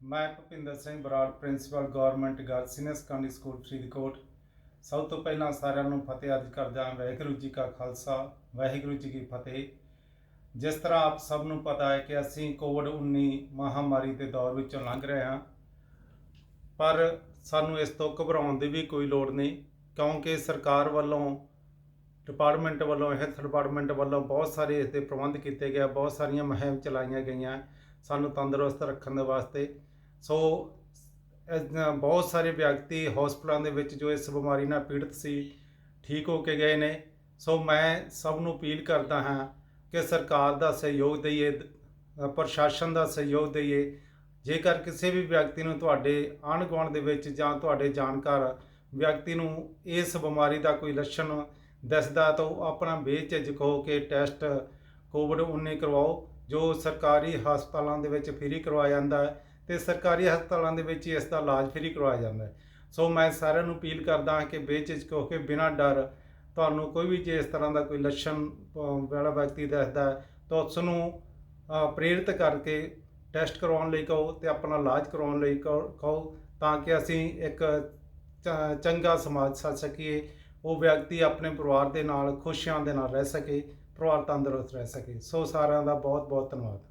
ਮੈਂ Bhupinder Singh Brar principal government girls senior secondary school Faridkot ਸਭ ਤੋਂ ਪਹਿਲਾਂ ਸਾਰਿਆਂ ਨੂੰ ਫਤਿਹ ਅਰਜ਼ ਕਰਦਾ ਹਾਂ, ਵਾਹਿਗੁਰੂ ਜੀ ਕਾ ਖਾਲਸਾ, ਵਾਹਿਗੁਰੂ ਜੀ ਕੀ ਫਤਿਹ। ਜਿਸ ਤਰ੍ਹਾਂ ਆਪ ਸਭ ਨੂੰ ਪਤਾ ਹੈ ਕਿ ਅਸੀਂ ਕੋਵਿਡ-19 ਮਹਾਮਾਰੀ ਦੇ ਦੌਰ ਵਿੱਚੋਂ ਲੰਘ ਰਹੇ ਹਾਂ, ਪਰ ਸਾਨੂੰ ਇਸ ਤੋਂ ਘਬਰਾਉਣ ਦੀ ਵੀ ਕੋਈ ਲੋੜ ਨਹੀਂ, ਕਿਉਂਕਿ ਸਰਕਾਰ ਵੱਲੋਂ, ਡਿਪਾਰਟਮੈਂਟ ਵੱਲੋਂ, ਹੈਲਥ ਡਿਪਾਰਟਮੈਂਟ ਵੱਲੋਂ ਬਹੁਤ ਸਾਰੇ ਇਸ ਦੇ ਪ੍ਰਬੰਧ ਕੀਤੇ ਗਏ ਬਹੁਤ ਸਾਰੀਆਂ ਮੁਹਿੰਮ ਚਲਾਈਆਂ ਗਈਆਂ, ਸਾਨੂੰ ਤੰਦਰੁਸਤ ਰੱਖਣ ਦੇ ਵਾਸਤੇ। ਸੋ ਬਹੁਤ ਸਾਰੇ ਵਿਅਕਤੀ ਹਸਪਤਾਲਾਂ ਦੇ ਵਿੱਚ ਜੋ ਇਸ ਬਿਮਾਰੀ ਨਾਲ ਪੀੜਤ ਸੀ, ਠੀਕ ਹੋ ਕੇ ਗਏ ਨੇ। ਸੋ, ਮੈਂ ਸਭ ਨੂੰ ਅਪੀਲ ਕਰਦਾ ਹਾਂ ਕਿ ਸਰਕਾਰ ਦਾ ਸਹਿਯੋਗ ਦਈਏ, ਪ੍ਰਸ਼ਾਸਨ ਦਾ ਸਹਿਯੋਗ ਦਈਏ। ਜੇਕਰ ਕਿਸੇ ਵੀ ਵਿਅਕਤੀ ਨੂੰ ਤੁਹਾਡੇ ਆਂਢ ਗੁਆਂਢ ਦੇ ਵਿੱਚ ਜਾਂ ਤੁਹਾਡੇ ਜਾਣਕਾਰ ਵਿਅਕਤੀ ਨੂੰ ਇਸ ਬਿਮਾਰੀ ਦਾ ਕੋਈ ਲੱਛਣ ਦਿਸਦਾ ਤਾਂ ਉਹ ਆਪਣਾ ਬੇਝਿਜਕ ਹੋ ਕੇ ਟੈਸਟ ਕੋਵਿਡ-19 ਕਰਵਾਓ, ਜੋ ਸਰਕਾਰੀ ਹਸਪਤਾਲਾਂ ਦੇ ਵਿੱਚ ਫ੍ਰੀ ਕਰਵਾਇਆ ਜਾਂਦਾ ਹੈ। ਤੇ ਸਰਕਾਰੀ ਹਸਪਤਾਲਾਂ ਦੇ ਵਿੱਚ ਹੀ ਇਸ ਦਾ ਇਲਾਜ ਫ੍ਰੀ ਕਰਵਾਇਆ ਜਾਂਦਾ ਹੈ। ਸੋ ਮੈਂ ਸਾਰਿਆਂ ਨੂੰ ਅਪੀਲ ਕਰਦਾ ਹਾਂ ਕਿ ਬੇਝਿਜਕ ਹੋ ਕੇ ਬਿਨਾਂ ਡਰ ਤੁਹਾਨੂੰ ਕੋਈ ਵੀ ਜੇ ਇਸ ਤਰ੍ਹਾਂ ਦਾ ਕੋਈ ਲੱਛਣ ਵਾਲਾ ਵਿਅਕਤੀ ਦੱਸਦਾ ਤਾਂ ਉਸ ਨੂੰ ਪ੍ਰੇਰਿਤ ਕਰਕੇ ਟੈਸਟ ਕਰਵਾਉਣ ਲਈ ਕਹੋ ਤੇ ਆਪਣਾ ਇਲਾਜ ਕਰਵਾਉਣ ਲਈ ਕਹੋ ਕਹੋ ਤਾਂ ਕਿ ਅਸੀਂ ਇੱਕ ਚੰਗਾ ਸਮਾਜ ਸਾਜ ਸਕੀਏ, ਉਹ ਵਿਅਕਤੀ ਆਪਣੇ ਪਰਿਵਾਰ ਦੇ ਨਾਲ, ਖੁਸ਼ੀਆਂ ਦੇ ਨਾਲ ਰਹਿ ਸਕੇ, ਪਰਿਵਾਰ ਤੰਦਰੁਸਤ ਰਹਿ ਸਕੇ। ਸੋ ਸਾਰਿਆਂ ਦਾ ਬਹੁਤ ਬਹੁਤ ਧੰਨਵਾਦ।